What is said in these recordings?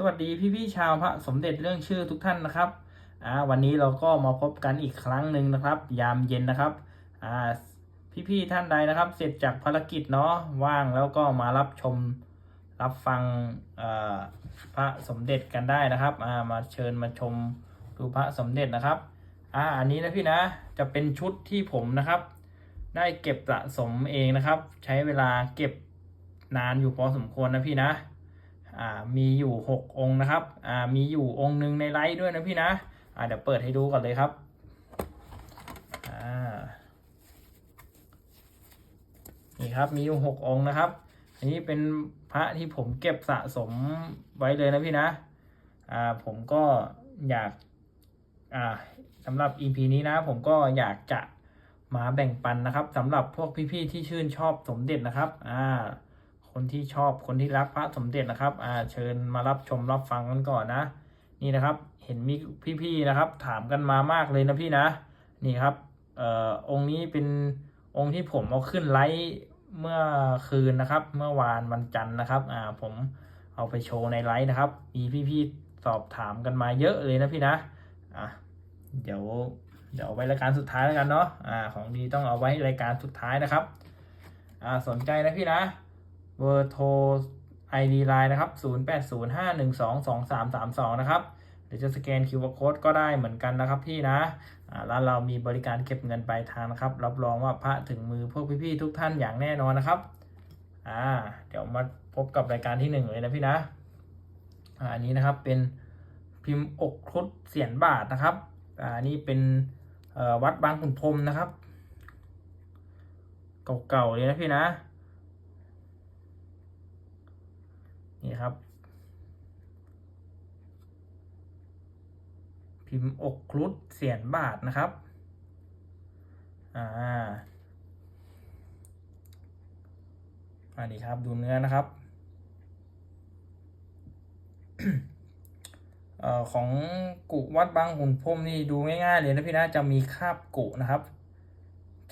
สวัสดีพี่ๆชาวพระสมเด็จเรื่องชื่อทุกท่านนะครับอ่าวันนี้เราก็มาพบกันอีกครั้งหนึ่งนะครับ ยามเย็นนะครับอ่าพี่ๆท่านใดนะครับ เสร็จจากภารกิจเนาะว่างแล้วก็มารับชมรับฟังอ่พระสมเด็จกันได้นะครับอ่ามาเชิญมาชมดูพระสมเด็จนะครับอ่าอันนี้นะพี่นะจะเป็นชุดที่ผมนะครับ ได้เก็บสะสมเองนะครับ ใช้เวลาเก็บนานอยู่พอสมควรนะพี่นะ มีอยู่หกองค์นะครับมีอยู่องค์หนึ่งในไลฟ์ด้วยนะพี่นะเดี๋ยวเปิดให้ดูก่อนเลยครับนี่ครับมีอยู่หกองค์นะครับ อันนี้เป็นพระที่ผมเก็บสะสมไว้เลยนะพี่นะอ่าผมก็อยากอ่าสำหรับ EP นี้นะ ผมก็อยากจะมาแบ่งปันนะครับสำหรับพวกพี่ๆที่ชื่นชอบสมเด็จนะครับอ่า คนที่ชอบคนที่รักพระสมเด็จนะครับอ่าเชิญมารับชมรับฟังกันก่อนนะ นี่นะครับ เห็นมีพี่ๆนะครับ ถามกันมามากเลยนะพี่นะ นี่ครับเอ่อองค์นี้เป็นองค์ที่ผมเอาขึ้นไลฟ์เมื่อคืนนะครับ เมื่อวานวันจันทร์นะครับอ่าผมเอาไปโชว์ในไลฟ์นะครับ มีพี่ๆสอบถามกันมาเยอะเลยนะพี่นะอะเดี๋ยวเดี๋ยวเอาไว้รายการสุดท้ายแล้วกันเนาะอ่าของดีต้องเอาไว้รายการสุดท้ายนะครับอ่าสนใจนะพี่นะ เบอร์โทร ID Line นะครับ 0805122332 นะครับ หรือจะสแกน QR Code ก็ได้เหมือนกันนะครับพี่นะอ่าร้านเรามีบริการเก็บเงินปลายทางนะครับ รับรองว่าพระถึงมือพวกพี่ๆทุกท่านอย่างแน่นอนนะครับอ่าเดี๋ยวมาพบกับรายการที่หนึ่งเลยนะพี่นะอันนี้นะครับเป็นพิมพ์อกครุฑเสียนบาทนะครับอ่านี่เป็นวัดบางขุนพรมนะครับ เก่าๆเลยนะพี่นะ นี่ครับ พิมพ์อกครุฑเสียนบาทนะครับอ่าอันนี้ครับดูเนื้อนะครับออของกุวัดบางหุ่นพรมนี่ดูง่ายๆเลยนะพี่นะจะมีคาบกุนะครับ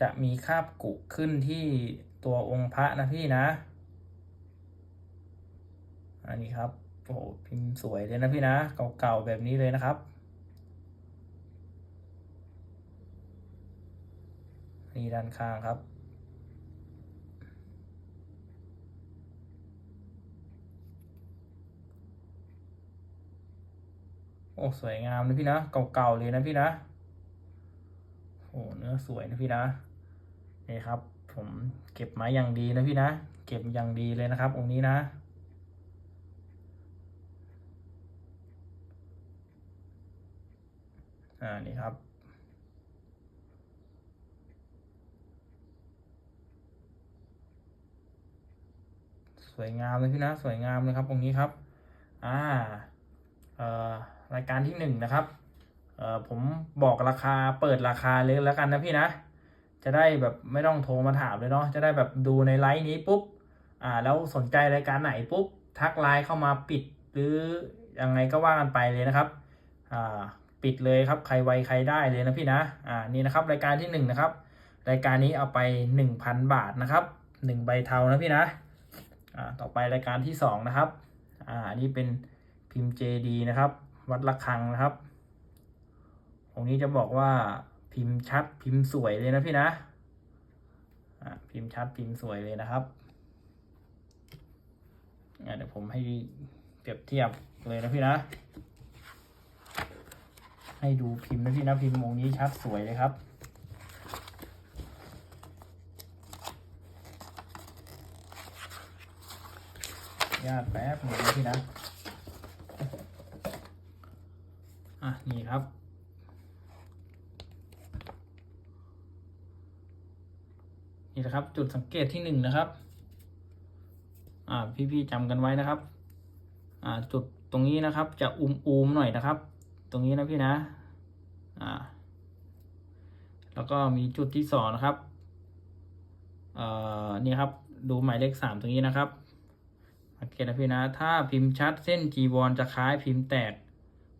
จะมีคาบกุขึ้นที่ตัวองค์พระนะพี่นะ อันนี้ครับโอ้โหพิมพ์สวยเลยนะพี่นะ เก่าๆแบบนี้เลยนะครับนี่ด้านข้างครับโอ้ สวยงามนะพี่นะ เก่าๆเลยนะพี่นะโอ้เนื้อสวยนะพี่นะนี่ครับ ผมเก็บมาอย่างดีนะพี่นะ เก็บอย่างดีเลยนะครับองค์นี้นะ อ่านี่ครับ สวยงามเลยพี่นะสวยงามเลยครับองนี้ครับอ่าเอ่อรายการที่หนึ่งนะครับเอ่อผมบอกราคาเปิดราคาเลยแล้วกันนะพี่นะ จะได้แบบไม่ต้องโทรมาถามเลยเนาะจะได้แบบดูในไลฟ์นี้ปุ๊บอ่าแล้วสนใจรายการไหนปุ๊บทักไลน์เข้ามาปิดหรือยังไงก็ว่ากันไปเลยนะครับ อ่า ปิดเลยครับใครไวใครได้เลยนะพี่นะอ่านี่นะครับรายการที่หนึ่งนะครับรายการนี้เอาไปหนึ่งพันบาทนะครับหนึ่งใบเทานะพี่นะอ่าต่อไปรายการที่สองนะครับอ่าอันนี้เป็นพิมพ์ JD นะครับ วัดระฆังนะครับองนี้จะบอกว่าพิมพ์ชัดพิมพ์สวยเลยนะพี่นะอ่าพิมพ์ชัดพิมพ์สวยเลยนะครับอ่าเดี๋ยวผมให้เปรียบเทียบเลยนะพี่นะ ให้ดูพิมพ์นะพี่นะพิมพ์องนี้ชัดสวยเลยครับญาติแป๊บหนึ่งนะพี่นะอะนี่ครับนี่นะครับจุดสังเกตที่หนึ่งนะครับอ่าพี่ๆจำกันไว้นะครับอ่าจุดตรงนี้นะครับจะอุมอูมๆหน่อยนะครับ ตรงนี้นะพี่นะ อ่า แล้วก็มีจุดที่สองนะครับ เอ่อ นี่ครับ ดูหมายเลขสามตรงนี้นะครับสังเกตนะพี่นะ ถ้าพิมพ์ชัดเส้นจีวรจะคล้ายพิมพ์แตก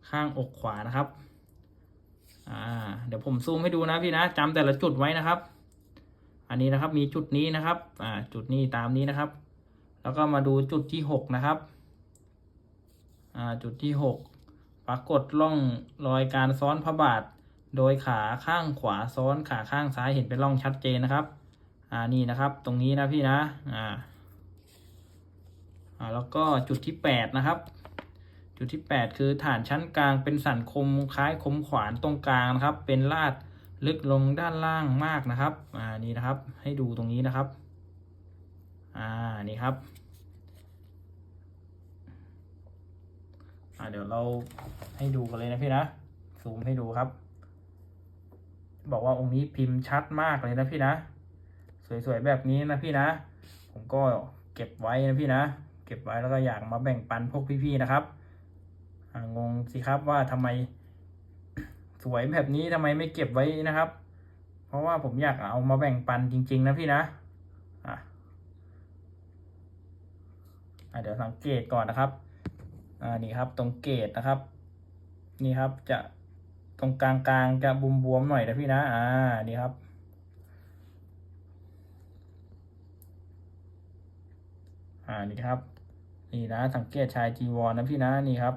ข้างอกขวานะครับ อ่า เดี๋ยวผมซูมให้ดูนะพี่นะจำแต่ละจุดไว้นะครับ อันนี้นะครับ มีจุดนี้นะครับ อ่า จุดนี้ตามนี้นะครับ แล้วก็มาดูจุดที่หกนะครับ อ่า จุดที่หก ปรากฏร่องรอยการซ้อนพระบาท โดยขาข้างขวาซ้อนขาข้างซ้ายเห็นเป็นร่องชัดเจนนะครับ อ่านี่นะครับ ตรงนี้นะพี่นะอ่าอ่าแล้วก็จุดที่แปดนะครับ จุดที่แปดคือฐานชั้นกลางเป็นสันคมคล้ายคมขวานตรงกลางนะครับ เป็นลาดลึกลงด้านล่างมากนะครับ อ่านี่นะครับ ให้ดูตรงนี้นะครับ อ่านี่ครับ อ่า เดี๋ยวเราให้ดูกันเลยนะพี่นะ ซูมให้ดูครับ บอกว่าองค์นี้พิมพ์ชัดมากเลยนะพี่นะ สวยๆแบบนี้นะพี่นะ ผมก็เก็บไว้นะพี่นะ เก็บไว้แล้วก็อยากมาแบ่งปันพวกพี่ๆนะครับงงสิครับว่าทำไม สวยแบบนี้ทำไมไม่เก็บไว้นะครับ เพราะว่าผมอยากเอามาแบ่งปันจริง ๆ นะพี่นะอะอะเดี๋ยวสังเกตก่อนนะครับ อ่านี่ครับตรงเกตนะครับ นี่ครับจะตรงกลางกลางจะบุมบวมหน่อยนะพี่นะ อ่า นี่ครับ อ่า นี่ครับ นี่นะ สังเกตชายจีวรนะพี่นะ นี่ครับ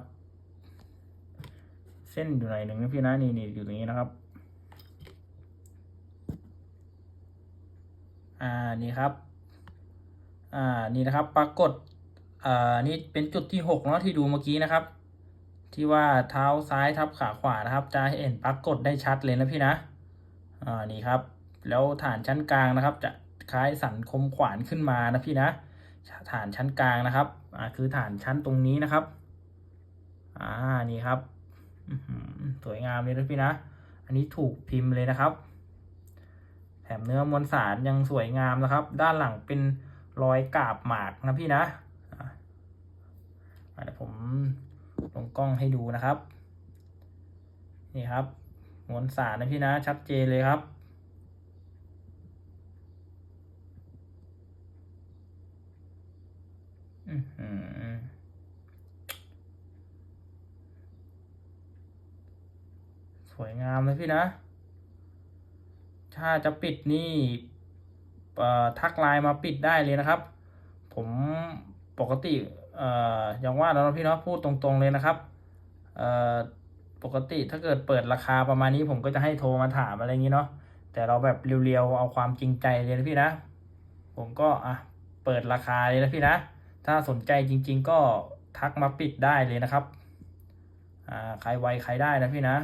เส้นอยู่ไหนหนึ่งนะพี่นะ นี่นี่อยู่ตรงนี้นะครับ อ่า นี่ครับ อ่า นี่นะครับ ปรากฏ อ่านี่เป็นจุดที่หกเนาะที่ดูเมื่อกี้นะครับ ที่ว่าเท้าซ้ายทับขาขวานะครับ จะเห็นปรากฏได้ชัดเลยนะพี่นะอ่านี่ครับ แล้วฐานชั้นกลางนะครับ จะคล้ายสันคมขวานขึ้นมานะพี่นะ ฐานชั้นกลางนะครับอ่าคือฐานชั้นตรงนี้นะครับอ่านี่ครับสวยงามเลยนะพี่นะ อันนี้ถูกพิมพ์เลยนะครับ แถมเนื้อมวลสารยังสวยงามนะครับ ด้านหลังเป็นรอยกาบหมากนะพี่นะ เดี๋ยวผมลงกล้องให้ดูนะครับ นี่ครับมวลสารนะพี่นะชัดเจนเลยครับอื้อหือสวยงามเลยพี่นะ ถ้าจะปิดนี่ทักไลน์มาปิดได้เลยนะครับ ผมปกติ เอ่ออย่างว่าแล้วนะพี่เนาะพูดตรงๆเลยนะครับเอ่อปกติถ้าเกิดเปิดราคาประมาณนี้ผมก็จะให้โทรมาถามอะไรอย่างนี้เนาะแต่เราแบบเรียวๆเอาความจริงใจเลยนะพี่นะ ผมก็อะเปิดราคาเลยนะพี่นะ ถ้าสนใจจริง ๆ ก็ทักมาปิดได้เลยนะครับอ่าใครไวใครได้นะพี่นะ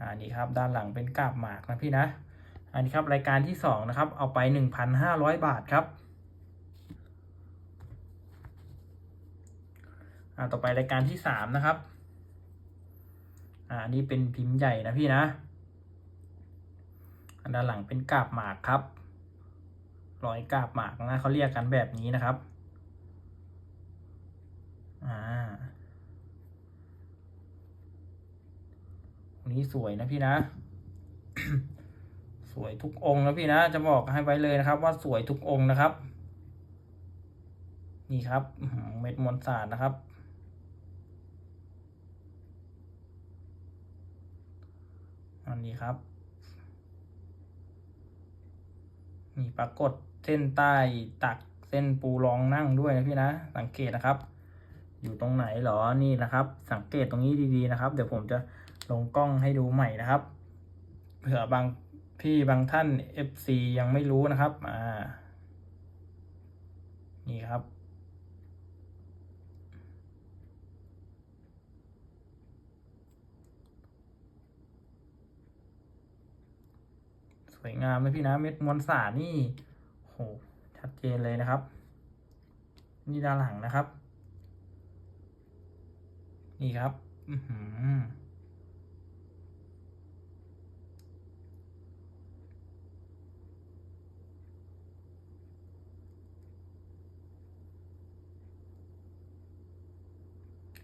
อ่านี่ครับด้านหลังเป็นกาบหมากนะพี่นะ อันนี้ครับรายการที่สองนะครับ เอาไปหนึ่งพันห้าร้อยบาทครับ อ่าต่อไปรายการที่สามนะครับ อ่าอันนี้เป็นพิมพ์ใหญ่นะพี่นะอันด้านหลังเป็นกาบหมากครับรอยกาบหมากนะเขาเรียกกันแบบนี้นะครับ อ่าอันนี้สวยนะพี่นะ สวยทุกองค์นะพี่นะ จะบอกให้ไว้เลยนะครับ ว่าสวยทุกองค์นะครับ นี่ครับ เม็ดมวลสารนะครับ นี้ครับมีปรากฏเส้นใต้ตักเส้นปูรองนั่งด้วยนะพี่นะ สังเกตนะครับ อยู่ตรงไหนหรอนี่นะครับ สังเกตตรงนี้ดีๆนะครับ เดี๋ยวผมจะลงกล้องให้ดูใหม่นะครับ เผื่อบางพี่บางท่าน FC ยังไม่รู้นะครับ อ่า นี่ครับ สวยงามเลยพี่นะเม็ดมวลสารนี่โหชัดเจนเลยนะครับ นี่ด้านหลังนะครับ นี่ครับ อือหือ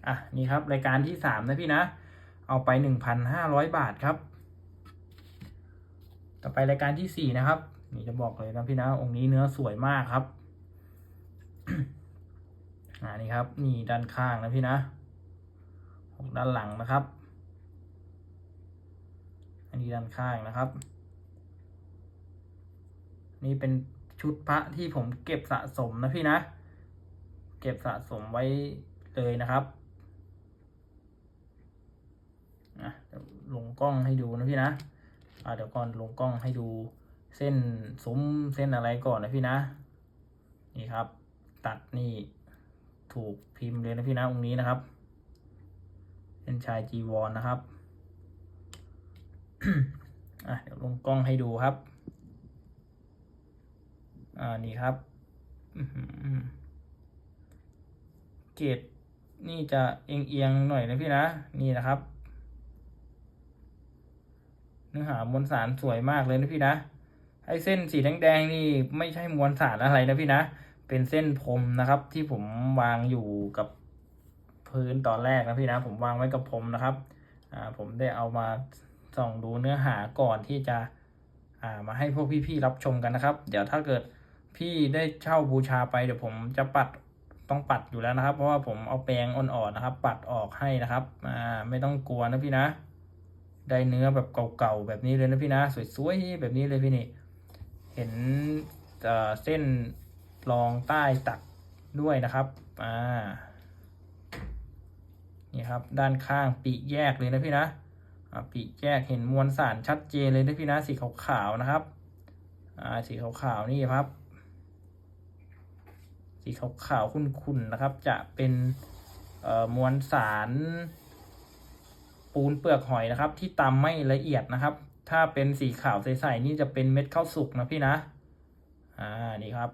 อะ นี่ครับ รายการที่สามนะพี่นะ เอาไปหนึ่งพันห้าร้อยบาทครับ ต่อไปรายการที่สี่นะครับ นี่จะบอกเลยนะพี่นะ องค์นี้เนื้อสวยมากครับอ่านี่ครับ นี่ด้านข้างนะพี่นะด้านหลังนะครับ อันนี้ด้านข้างนะครับ นี่เป็นชุดพระที่ผมเก็บสะสมนะพี่นะ เก็บสะสมไว้เลยนะครับอะลงกล้องให้ดูนะพี่นะ เดี๋ยวก่อนลงกล้องให้ดูเส้นซุ้มเส้นอะไรก่อนนะพี่นะ นี่ครับ ตัดนี่ถูกพิมพ์เลยนะพี่นะองค์นี้นะครับ เป็นชายจีวรนนะครับอะเดี๋ยวลงกล้องให้ดูครับ อ่านี่ครับเกรดนี่จะเอียงเอียงๆหน่อยนะพี่นะ นี่นะครับ เนื้อหามวลสารสวยมากเลยนะพี่นะไอ้เส้นสีแดงๆนี่ไม่ใช่มวลสารอะไรนะพี่นะ เป็นเส้นพรมนะครับ ที่ผมวางอยู่กับพื้นตอนแรกนะพี่นะ ผมวางไว้กับผมนะครับอ่าผมได้เอามาส่องดูเนื้อหาก่อนที่จะอ่ามาให้พวกพี่ๆรับชมกันนะครับ เดี๋ยวถ้าเกิดพี่ได้เช่าบูชาไปเดี๋ยวผมจะปัดต้องปัดอยู่แล้วนะครับ เพราะว่าผมเอาแปรงอ่อนๆนะครับ ปัดออกให้นะครับอ่าไม่ต้องกลัวนะพี่นะ ได้เนื้อแบบเก่าๆแบบนี้เลยนะพี่นะ สวยๆแบบนี้เลยพี่นี่เห็นเส้นรองใต้ตักด้วยนะครับอ่านี่ครับด้านข้างปีกแยกเลยนะพี่นะปีกแยกเห็นมวลสารชัดเจนเลยนะพี่นะสีขาวๆนะครับอ่าสีขาวๆนี่ครับ สีขาวๆขุ่นๆนะครับ จะเป็นมวลสาร ปูนเปลือกหอยนะครับ ที่ตำไม่ละเอียดนะครับ ถ้าเป็นสีขาวใสๆนี่จะเป็นเม็ดข้าวสุกนะพี่นะ อ่านี่ครับ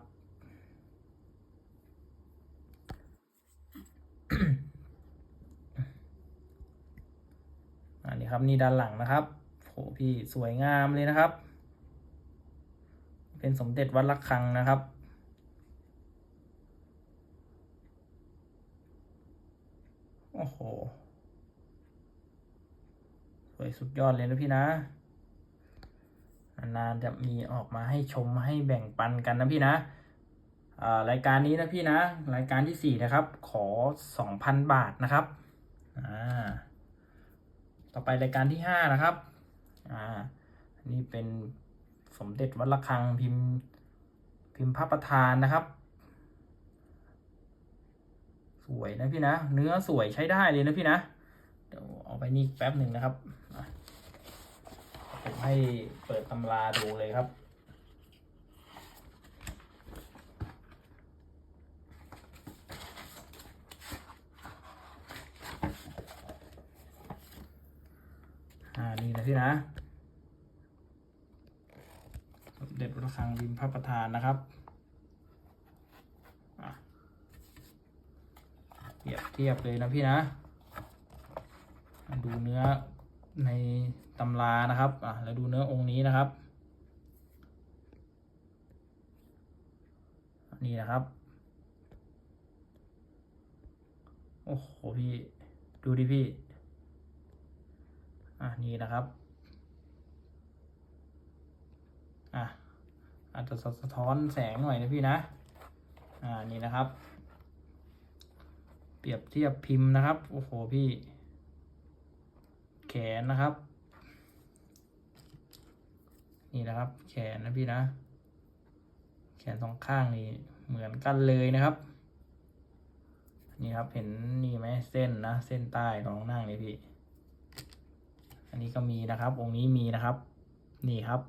อันนี้ครับนี่ด้านหลังนะครับโหพี่สวยงามเลยนะครับ เป็นสมเด็จวัดระฆังนะครับโอ้โห วยสุดยอดเลยนะพี่นะ นานจะมีออกมาให้ชมให้แบ่งปันกันนะพี่นะรายการนี้นะพี่นะ รายการที่สี่นะครับ ขอสองพันบาทนะครับต่อไปรายการที่ห้านะครับอ่านนี้เป็นสมเด็จวัดระฆังพิมพ์พิมพ์พระประธานนะครับ สวยนะพี่นะ เนื้อสวยใช้ได้เลยนะพี่นะ เดี๋ยวเอาไปนี่แป๊บหนึ่งนะครับ ผมให้เปิดตำราดูเลยครับ อ่า นี่นะพี่นะสมเด็จพระระฆังบิมพระประธานนะครับเปรียบเทียบเลยนะพี่นะ ดูเนื้อ ในตำรานะครับอะแล้วดูเนื้อองค์นี้นะครับ นี่นะครับ โอ้โหพี่ดูดิพี่ อะนี่นะครับ อะอาจจะสะท้อนแสงหน่อยนะพี่นะ อ่านี่นะครับ เปรียบเทียบพิมพ์นะครับ โอ้โหพี่ แขนนะครับ นี่นะครับ แขนนะพี่นะ แขนสองข้างนี่เหมือนกันเลยนะครับ นี่ครับเห็นนี่ไหมเส้นนะ เส้นใต้รองนั่งนี่พี่ อันนี้ก็มีนะครับ องค์นี้มีนะครับ นี่ครับ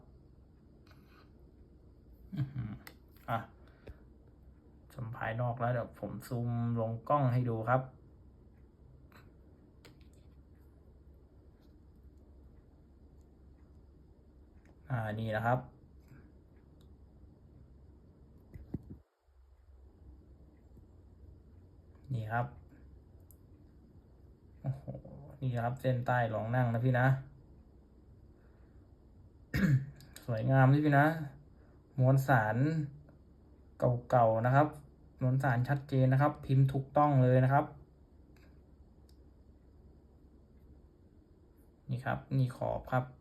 อื้มฮะอะชมภายนอกแล้วเดี๋ยวผมซูมลงกล้องให้ดูครับ อ่านี่นะครับ นี่ครับโอ้โหนี่ครับเส้นใต้รองนั่งนะพี่นะ สวยงามที่พี่นะมวลสารเก่าๆนะครับมวลสารชัดเจนนะครับ พิมพ์ถูกต้องเลยนะครับนี่ครับ นี่ขอบครับ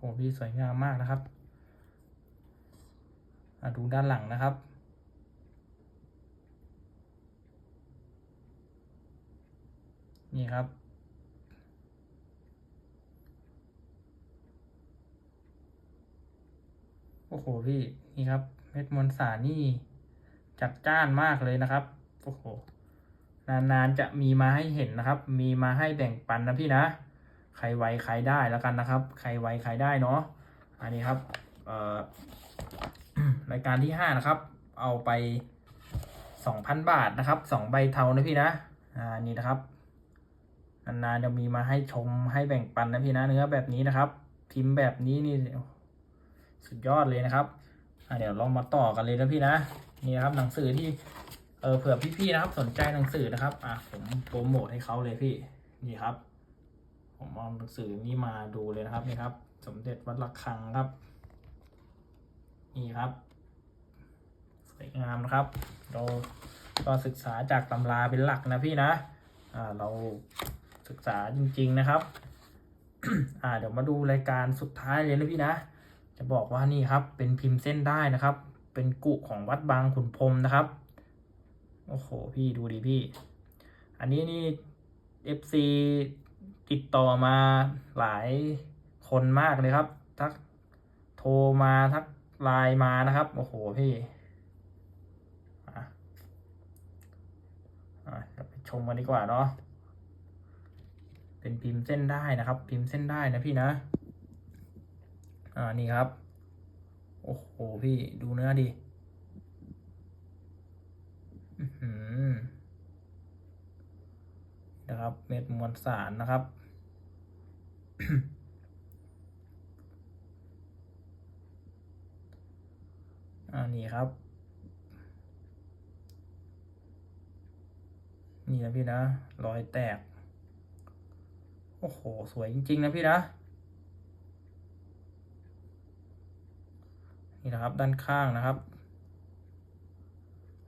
โอ้พี่สวยงามมากนะครับดูด้านหลังนะครับ นี่ครับ โอ้โหพี่ นี่ครับ เม็ดมอนสานี่ จัดจ้านมากเลยนะครับ โอ้โห นานๆจะมีมาให้เห็นนะครับ มีมาให้แบ่งปันนะพี่นะ ใครไวใครได้แล้วกันนะครับ ใครไวใครได้เนาะอันนี้ครับรายการที่ห้านะครับ เอาไปสองพันบาทนะครับสองใบเทานะพี่นะอ่านี่นะครับนานๆจะมีมาให้ชมให้แบ่งปันนะพี่นะเนื้อแบบนี้นะครับ พิมพ์แบบนี้นี่สุดยอดเลยนะครับเดี๋ยวเรามาต่อกันเลยนะพี่นะนี่นะครับหนังสือที่เออเผื่อพี่ๆนะครับ สนใจหนังสือนะครับ อะผมโปรโมทให้เขาเลยพี่นี่ครับ ผมเอาหนังสือนี้มาดูเลยนะครับนี่ครับ สมเด็จวัดระฆังครับ นี่ครับ สวยงามนะครับ เราก็ศึกษาจากตำราเป็นหลักนะพี่นะอ่าเราศึกษาจริง ๆนะครับ อ่าเดี๋ยวมาดูรายการสุดท้ายเลยนะพี่นะ จะบอกว่านี่ครับ เป็นพิมพ์เส้นได้นะครับ เป็นกุของวัดบางขุนพรมนะครับโอ้โหพี่ดูดิพี่ อันนี้นี่ FC ติดต่อมาหลายคนมากเลยครับ ทักโทรมาทักไลน์มานะครับ โอ้โหพี่อะอะเดี๋ยวไปชมกันดีกว่าเนาะ เป็นพิมพ์เส้นได้นะครับ พิมพ์เส้นได้นะพี่นะ อ่านี่ครับ โอ้โหพี่ดูเนื้อดิอื้อหือนะครับ เม็ดมวลสารนะครับ อ่านี่ครับ นี่นะพี่นะ รอยแตก โอ้โห สวยจริง ๆ นะพี่นะ นี่นะครับด้านข้างนะครับ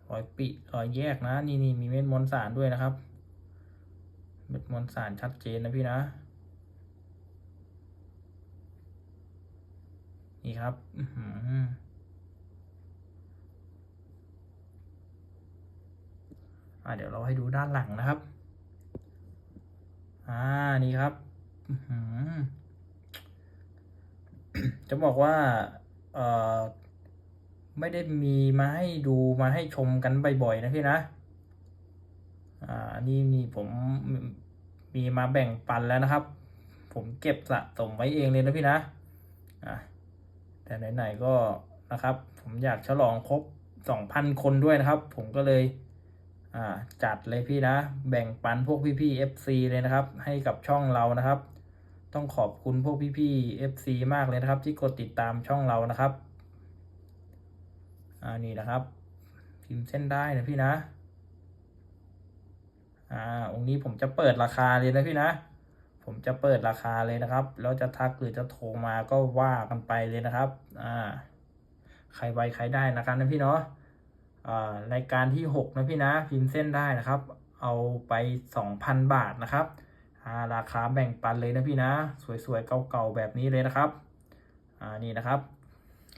รอยปิรอยแยกนะ นี่นี่มีเม็ดมวลสารด้วยนะครับ เม็ดมวลสารชัดเจนนะพี่นะ นี่ครับอืมอ่าเดี๋ยวเราให้ดูด้านหลังนะครับ อ่า นี่ครับอื้อหือจะบอกว่า เอ่อ ไม่ได้มีมาให้ดูมาให้ชมกันบ่อยๆนะพี่นะ อ่า นี่นี่ผมมีมาแบ่งปันแล้วนะครับ ผมเก็บสะสมไว้เองเลยนะพี่นะ อ่า แต่ไหนๆก็นะครับ ผมอยากฉลองครบสองพันคนด้วยนะครับ ผมก็เลยจัดเลยพี่นะ แบ่งปันพวกพี่ๆ FC เลยนะครับ ให้กับช่องเรานะครับ ต้องขอบคุณพวกพี่ๆ FC มากเลยนะครับ ที่กดติดตามช่องเรานะครับอ่านี่นะครับพิมพ์เส้นได้นะพี่นะอ่าองค์นี้ผมจะเปิดราคาเลยนะพี่นะ ผมจะเปิดราคาเลยนะครับ แล้วจะทักหรือจะโทรมาก็ว่ากันไปเลยนะครับ อ่า ใครไวใครได้นะครับนะพี่เนาะอ่ารายการที่หกนะพี่นะ พิมพ์เส้นได้นะครับ เอาไปสองพันบาทนะครับาราคาแบ่งปันเลยนะพี่นะ สวยๆเก่าๆแบบนี้เลยนะครับ อ่า นี่นะครับ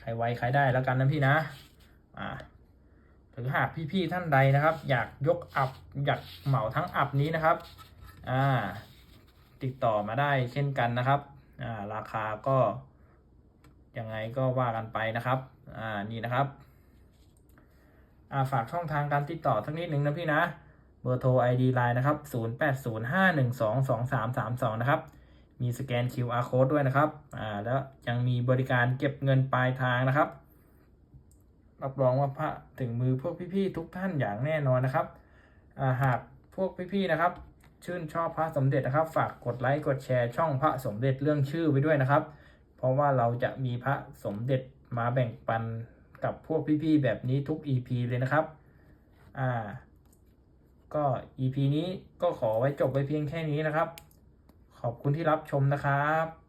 ใครไวใครได้แล้วกันนะพี่นะ อ่าหรือหากพี่ๆท่านใดนะครับ อยากยกอับอยากเหมาทั้งอับนี้นะครับ อ่า ติดต่อมาได้เช่นกันนะครับาราคาก็ยังไงก็ว่ากันไปนะครับอ่านี่นะครับอ่าฝากช่องทางการติดต่อสักนิดหนึ่งนะพี่นะเบอร์โทร ID Line นะครับ 0805122332 นะครับ มีสแกน QR code ด้วยนะครับอ่าแล้วยังมีบริการเก็บเงินปลายทางนะครับ รับรองว่าพระถึงมือพวกพี่ๆทุกท่านอย่างแน่นอนนะครับอ่าหากพวกพี่ๆนะครับ ชื่นชอบพระสมเด็จนะครับ ฝากกดไลค์กดแชร์ช่องพระสมเด็จเรื่องชื่อไว้ด้วยนะครับ เพราะว่าเราจะมีพระสมเด็จมาแบ่งปันกับพวกพี่ๆแบบนี้ทุก EP เลยนะครับ อ่า ก็ EP นี้ก็ขอไว้จบไว้เพียงแค่นี้นะครับ ขอบคุณที่รับชมนะครับ